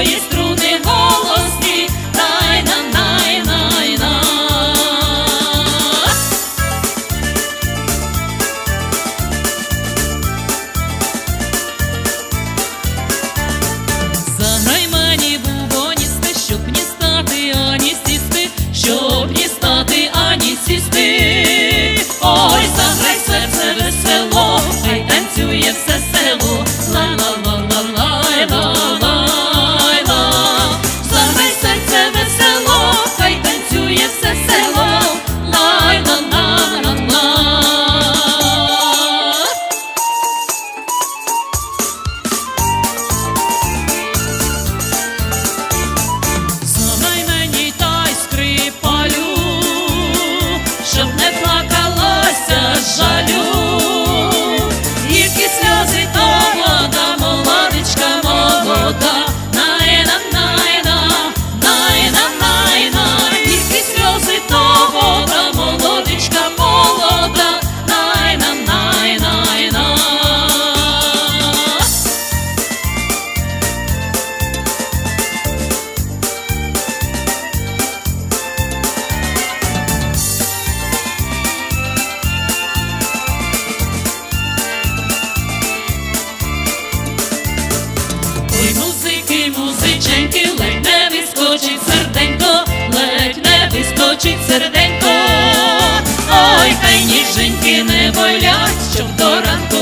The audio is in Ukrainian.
мої стучить серденько, ой, хай ніженьки не болять, щоб до ранку.